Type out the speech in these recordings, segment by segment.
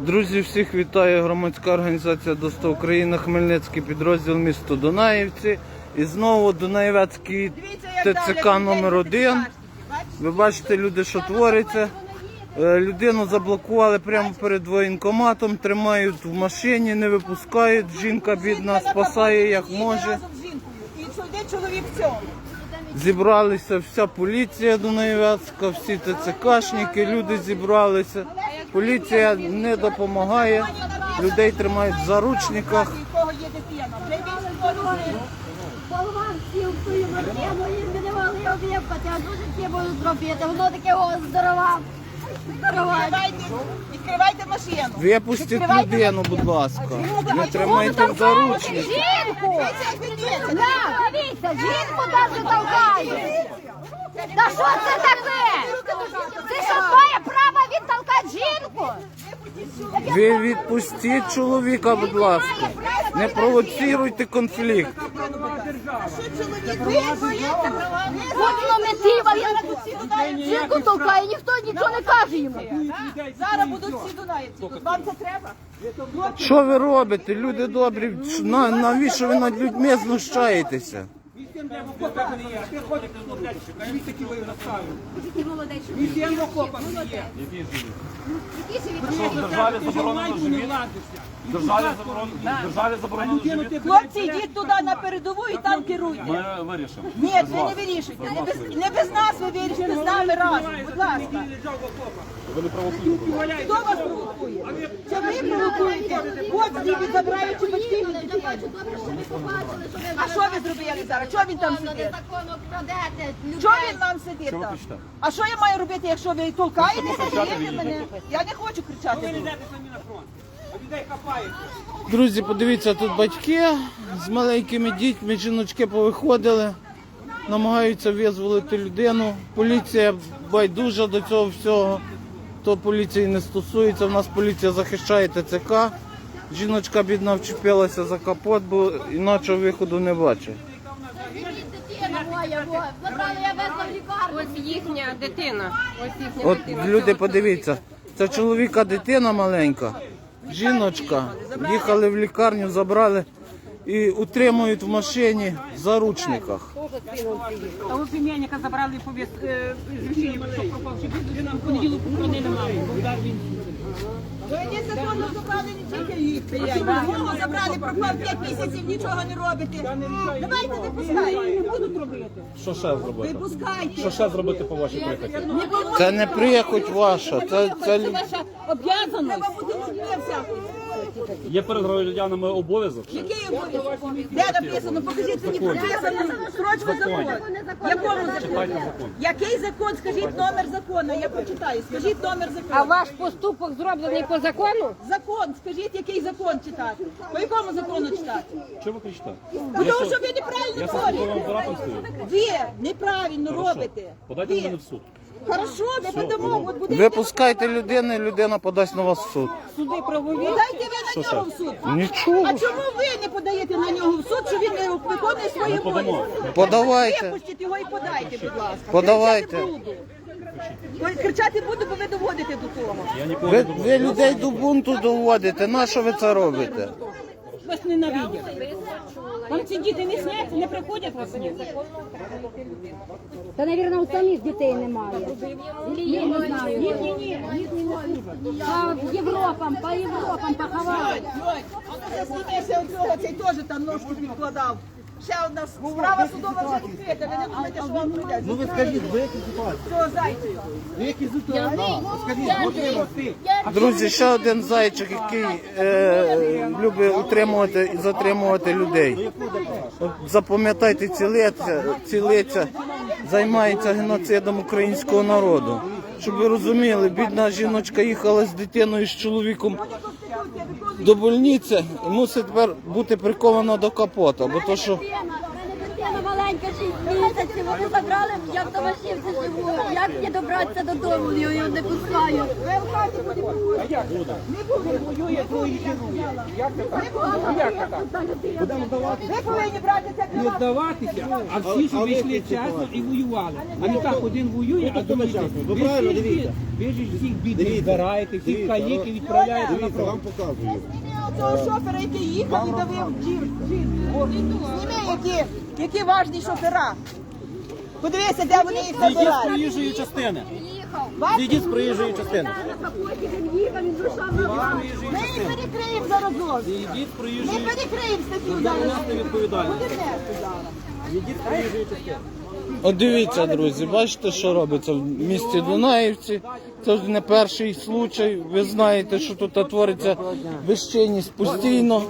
Друзі, всіх вітає громадська організація «Доста Україна», Хмельницький підрозділ місто Дунаївці. І знову Дунаєвецький ТЦК номер 1 Ви бачите, люди, що твориться. Е, Людину заблокували прямо перед воєнкоматом, тримають в машині, не випускають. Жінка бідна спасає як може. І чоловік цьому. Зібралися вся поліція Дунаєвецька, всі ТЦКшники, люди зібралися. Поліція не допомагає, людей тримають в заручниках. Болван сів машину і не давали його а дуже ті будуть зробити. Воно таке здорова. Відкривайте, відкривайте машину. Випустіть Відкривайте людину, будь ласка. Не тримайте в заручниках. Жінку! Дивіться, жінку даже толкає. Та що це таке? Це що має право відтолкати жінку? Ви відпустіть чоловіка, будь ласка. Не провоціруйте конфлікт. Що мотива, він жінку толкає, ніхто нічого не каже йому. Зараз будуть всі дунаївці. Тут Вам це треба? Що ви робите, люди добрі? На, навіщо ви над людьми знущаєтеся? державі заборонено живіт. Державі заборонено, державі заборонено живіт. Хлопці, йдіть туди на передову і там керуйте. Ми вирішимо. Ні, ви не вирішуйте. Не без, не без нас ви вирішите, з нами разом. Будь ласка. Ви не провокуєте. Хто вас провокує? Це ви провокуєте? От звідки забираючи батьків. А що ви зробили зараз? Чого він там сидить? Незаконно крадете Чого він нам сидить Що ви там? кричите? А що я маю робити, якщо ви толкаєтеся, кричати б'єте мені? мене? Я не хочу кричати. Друзі, подивіться, тут батьки з маленькими дітьми, жіночки повиходили, намагаються визволити людину. Поліція байдужа до цього всього. То поліції не стосується. У нас поліція захищає ТЦК. Жіночка бідна вчепилася за капот, бо іначе виходу не бачить. Ось їхня дитина. Ось їхня От дитина. люди, подивіться, це чоловіка дитина маленька, жіночка. Їхали в лікарню, забрали і утримують в машині в заручниках. А у племянника забрали повіс е, звичайно, що пропав, він в понеділок похоронили маму. бо. Ви забрали не тільки їх. Його забрали, пропав 5 місяців, нічого не робите. Давайте не пускайте. Не будуть робити. Що ще зробити? Не пускайте. Що ще зробити по вашій прихоті? Це не прихоть ваша, це, це Ваша обов'язаність. Треба бути людьми всякою. Є перед громадянами обов'язок. Який обов'язок? Де написано? Покажіть мені прописано. Срочно закон. Якому закону? Який закон? Скажіть номер закону. Я почитаю. Скажіть номер закону. А ваш поступок зроблений по закону? Закон. Скажіть, який закон читати. По якому закону читати? Чого ви кричите? Тому що ви неправильно творите. Ви неправильно робите. Подайте мене в суд. Хорошо, ми подамо. От буде Випускайте людину, людина подасть на вас в суд. Суди правові. Подайте ви на нього в суд. Нічого. А чому ви не подаєте на нього в суд, що він не виконує свої подамо. Подавайте. Випустіть його і подайте, будь ласка. Подавайте. Кричати буду. Ой, Кричати буду, бо ви доводите до того. Ви, ви людей до бунту доводите. На що ви це робите? Вас ненавидять. Вам ці діти не сняться, не приходять вас. Та, мабуть, у самих дітей немає. Я не знаю. Ні, ні, ні. По Європам, по Європам поховали. Ну заснімайся оцього, цей теж там ножку підкладав. Ще одна справа судова вже відкрита, ви не думаєте, що вам прийдеться. Ну ви скажіть, ви які ситуації? Цього зайцю. Друзі, ще один зайчик, який е, любить утримувати і затримувати людей. Запам'ятайте, ці лиця, займаються геноцидом українського народу. Щоб ви розуміли, бідна жіночка їхала з дитиною з чоловіком до больниці і мусить тепер бути прикована до капота, бо то що Кажіть, місяці вони забрали, я в Томашівці живу. Як мені добратися додому? Я його не пускаю. Ви в хаті буде приходити. Не буде. Воює твої керує. Як це так? Ну, Як це так? Ви повинні брати це Не здаватися, а всі, щоб йшли чесно і воювали. А не так один воює, а другий йде. Ви ж всіх- Ви ж всіх бідних збираєте, всіх каліки відправляєте на фронт. Цього шофера, який їхав і давив джір. Зніми, які, які важні шофера. Подивися, де вони їх забирають. проїжджої частини. Бачиш? З проїжджої частини. Ми їх перекриємо зараз зовсім. Ідіть з Ми проїжджої перекриємо статтю зараз. нести відповідальність. Буде нести зараз. Ідіть з проїжджої частини. От дивіться, друзі, бачите, що робиться в місті Дунаївці. Це ж не перший случай. Ви знаєте, що тут твориться безчинність постійно.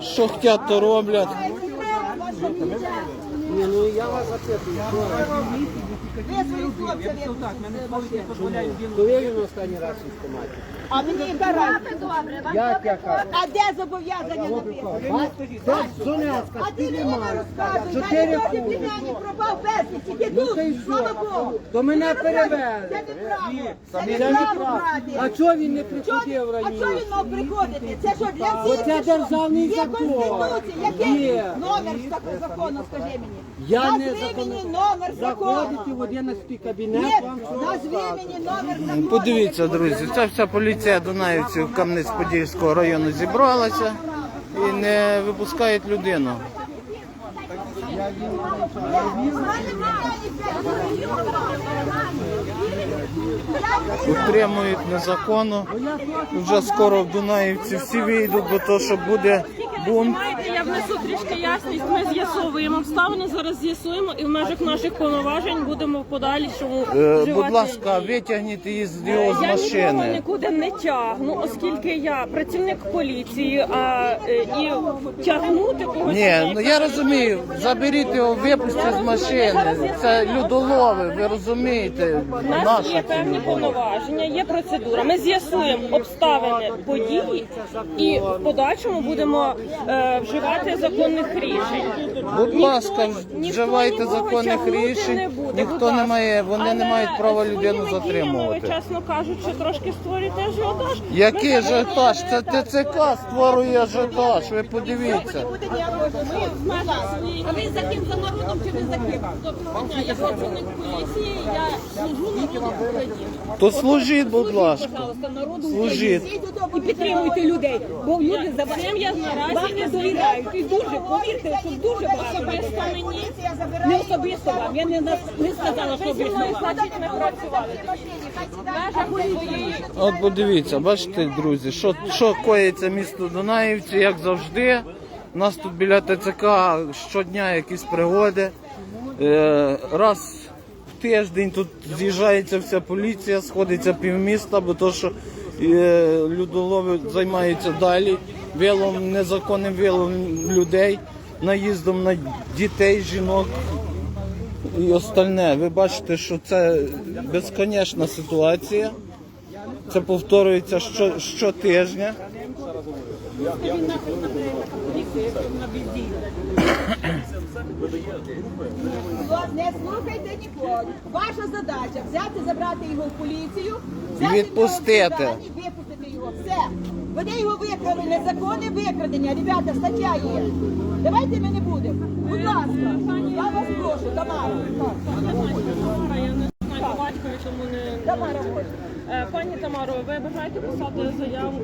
Що хотять, то роблять. Ви ну я вас мене Коли він останній раз в військкоматі? А мені яка разниця? Добре, Як яка? А де зобов'язання написано? Це Донецька, А ти мені не розказуй, Чотири теж племянник пропав безвісті. Ти Ну, тут, слава що? Богу. То мене перевели. Це неправда. Це Це неправда, неправда. брате. А чого він не Чого- приходив А чого він мав приходити? Це що, для всіх? Оце чи що? державний Є закон. Конституція. Який Є. номер такого закону, скажи мені? Я Назви не мені номер закону. Заходите в 11 кабінет, Ні, вам що назви мені номер закону. Подивіться, друзі, ця вся поліція Дунаївців Кам'янець-Подільського району зібралася і не випускають людину. Утримують незаконно. Вже скоро в Дунаївці всі вийдуть, бо то, що буде бунт. Знаєте, трішки ясність. Ми з'ясовуємо обставини, зараз з'ясуємо і в межах наших повноважень будемо в подальшому Е, вживати Будь ласка, витягніть її з його з Я нікого машини. нікуди не тягну, оскільки я працівник поліції, а е, і тягнути когось. Ні, ну я розумію, заберіть його, випустіть з машини. Це людолови, ви розумієте, У нас наша є це певні повноваження, є процедура. Ми з'ясуємо обставини події і в подальшому будемо е, вживати законних рішень. Будь ласка, ніхто вживайте нікого законних тягнути не рішень. буде, будь Ніхто не ласка. має, вони не Але мають права своїми людину діями затримувати. Ви, чесно кажучи, трошки створюєте ажіотаж. Який Ми ажіотаж? Це так, ТЦК створює ажіотаж. Ви подивіться. А ви за ким за народом чи ви за ким? Доброго дня, я працівник поліції, я служу народу України. То служіть, будь ласка. Пожалуйста, народу Служіть. і підтримуйте людей, бо люди за Цим я наразі не довіряють. І дуже, повірте, що дуже багато Особисто мені Не особисто вам, я не, на- не сказала, що ви особисто. працювали. От подивіться, бачите, друзі, що, що коїться місто Дунаївці, як завжди. У нас тут біля ТЦК щодня якісь пригоди. Е, раз в тиждень тут з'їжджається вся поліція, сходиться півміста, бо то, що е, людолови займаються далі вилом, незаконним вилом людей, наїздом на дітей, жінок і остальне. Ви бачите, що це безконечна ситуація. Це повторюється що, щотижня. Не слухайте нікого. Ваша задача взяти, забрати його в поліцію, взяти відпустити. в нього всі дані, випустити його. Все. Вони його викрали, незаконне викрадення. Ребята, стаття є. Давайте ми не будемо. Будь ласка, я вас прошу, Тамара. Я чому не Тамара, ось. Е, пані Тамаро, ви бажаєте писати заяву?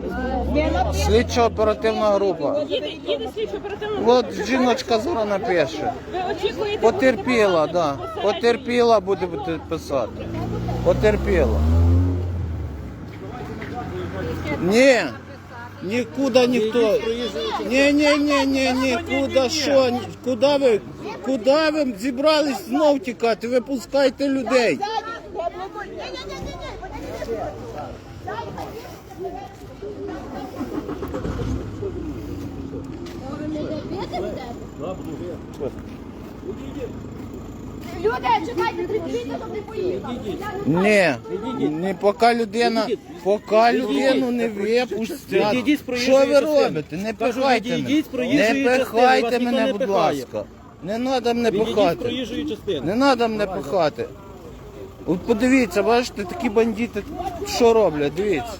Ми напишемо. Слідчо-оперативна група. Їде, їде слідчо оперативно. От жіночка зараз напише. Ви очікуєте Потерпіла, да. безпосередньо? Потерпіла буде писати. Потерпіла. Ні. Нікуди ніхто. Ні, ні, ні, ні, нікуди що? Ні- Куди ви? Куди ви зібрались знов тікати? Ви пускайте людей. Ззаді, Люди, чекайте, тридцять, щоб не поїхали. Ні, не поки людина, поки людину не випустять. Що ви частини. робите? Не Кажу, пихайте відійдіть з мене. проїжджої Не частини, пихайте ніхто мене, не будь пихає. ласка. Не треба мене Відійдіть з пихати. проїжджої частини. Не треба мене пихати. От подивіться, бачите, такі бандити що роблять, дивіться.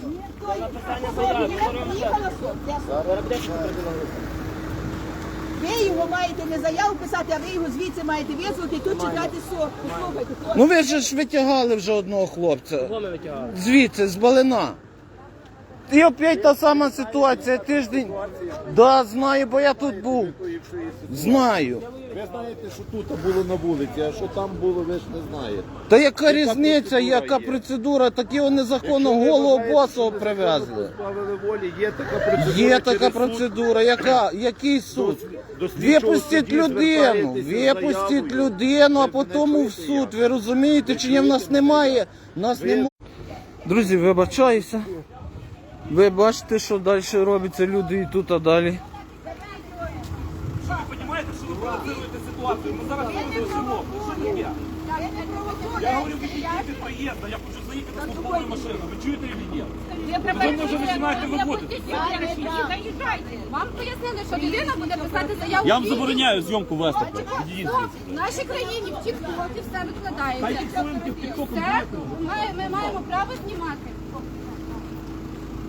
Ви його маєте не заяву писати, а ви його звідси маєте визвати і тут чекати сок. Послухайте, хлопці. Ну ви ж витягали вже одного хлопця. Звідси, з Балина. І опять та сама ситуація, тиждень. Да, знаю, бо я тут був. Знаю. Ви знаєте, що тут було на вулиці, а що там було, ви ж не знаєте. Та яка різниця, яка процедура, такі вони незаконно голого босого привезли. Позбавили волі, є така процедура. Є така через суд. процедура, яка, який суд? до слідчого Випустіть судді людину, звертаєтеся з випустіть заявою. людину, а Ви потім в чуєте, суд. Ви розумієте, чи ні в нас немає? В Нас немає. Друзі, вибачаюся. Ви бачите, що далі робиться, люди і тут, а далі. Що ви розумієте, що ви провоцируєте ситуацію? Ми зараз тут живемо. Що таке? Я від проїзду, я хочу заїхати з службовою машиною. Ви чуєте чи ні? Ви вже починаєте виводити. Вам пояснили, що людина буде писати заяву. Я вам забороняю зйомку вести. Відійдіть в нашій країні в тіктокі все викладається. Та фіксуємо тіктоком. Все, ми, ми маємо право знімати.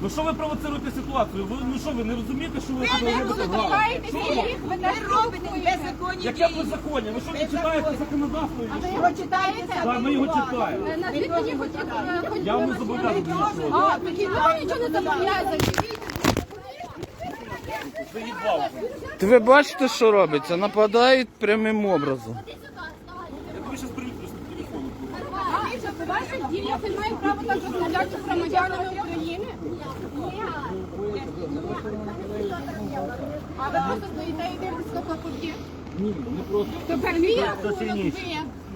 Ну що ви провоцируєте ситуацію? Ви ну що ви не розумієте, що ви Ви не робите розбираєтеся їх, ви не робите беззаконні Яке дії. беззаконня? Ви що не читаєте законодавство? А ви його читаєте? Так, ми його читаємо. Е, Назвіть мені хоч е, хоч Я вам не зобов'язаний нічого. А, ви вам нічого не. Заїбав. Ти ви бачите, що робиться? Нападають прямим образом. Я тобі зараз телефону. Маєте право так розмовляти з громадянами України? А ви просто стоїте і дивитесь на хлопотки? Ні, не просто. Тобто мій рахунок ви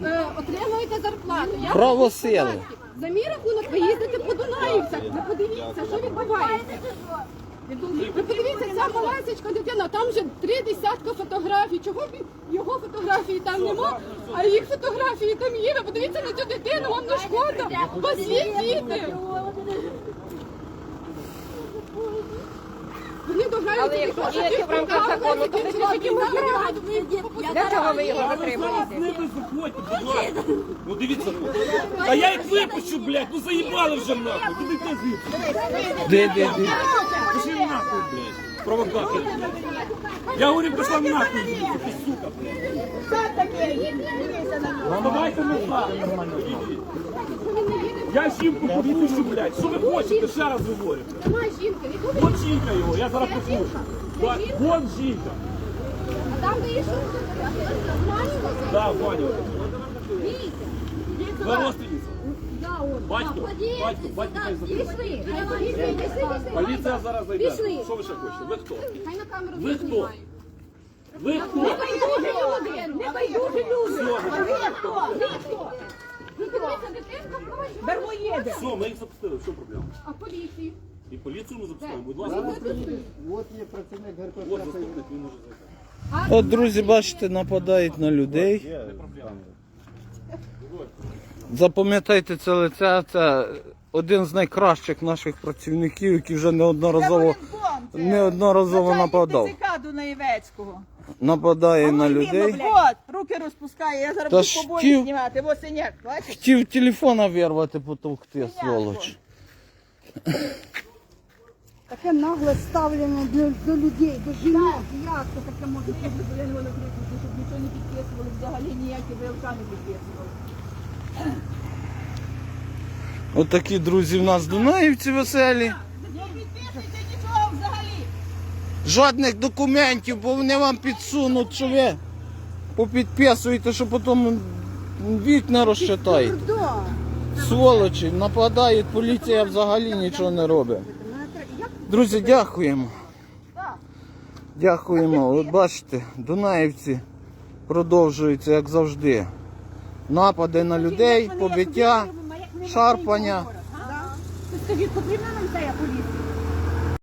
е, отримуєте зарплату. Я Право сили. податки. За мій рахунок ви їздите по Дунаївцях. Ви подивіться, що відбувається. Ви подивіться, ця малесечка дитина, там вже три десятка фотографій. Чого б його фотографії там нема, а їх фотографії там є. Ви подивіться на цю дитину, вам не шкода. У вас є діти. Дограють якщо діти в рамках закону, то ви йому Для чого ви його затримуєте? не ви заходьте, будь ласка. Ну дивіться тут. А я їх випущу, блядь, ну заїбали вже нахуй. Куди ти звідси? Де, де, де? Пішли нахуй, блядь. Провокатор. Я говорю, пішла нахуй звідси, ти сука, блядь. Сам такий, дивися на нього. Давайте. Ідіть. Я жінку попущу, блядь. Що ви хочете? Ще раз говорю. Немає жінки, не буде. От жінка його, я зараз послухаю. Ба- Вон жінка. А там де є що? Да, Ваня. Ви родственниця. Батько, батько, батько хай записує. Поліція зараз зайде. Пішли. Що ви ще хочете? Ви хто? Хай на камеру Ви хто? знімають. Ви хто? Небайдужі люди! Небайдужі люди! Все, Ну, дивіться, дитинка просить. Бермо Їде. все, ми їх запустили. Що проблема? А поліції? І поліцію ми запускаємо. Будь ласка, От є працівник ГРП. от заступник, він може зайти. От, друзі, бачите, нападають на людей. Запам'ятайте це лице, це один з найкращих наших працівників, який вже неодноразово, неодноразово нападав. ТЦК Дунаєвецького. Нападає на людей. От, руки розпускає, я зараз Та буду ж побої ті- знімати. Ось синяк, бачиш? Хотів телефона вирвати, потовкти, сволоч. Таке нагле ставлення до, до людей, до жінок. Як це таке може бути? Я не можу крикнути, щоб нічого не підписували, взагалі ніякі ВЛК не підписували. От такі друзі в нас дунаївці веселі. Не підписуйте нічого взагалі. Жодних документів, бо вони вам підсунуть, що ви попідписуєте, що потім вікна розчитаєте. Сволочі, нападають, поліція взагалі нічого не робить. Друзі, дякуємо. Дякуємо. От бачите, Дунаївці продовжуються, як завжди. Напади на людей, побиття, шарпання. Скажіть, потрібна нам ця поліція?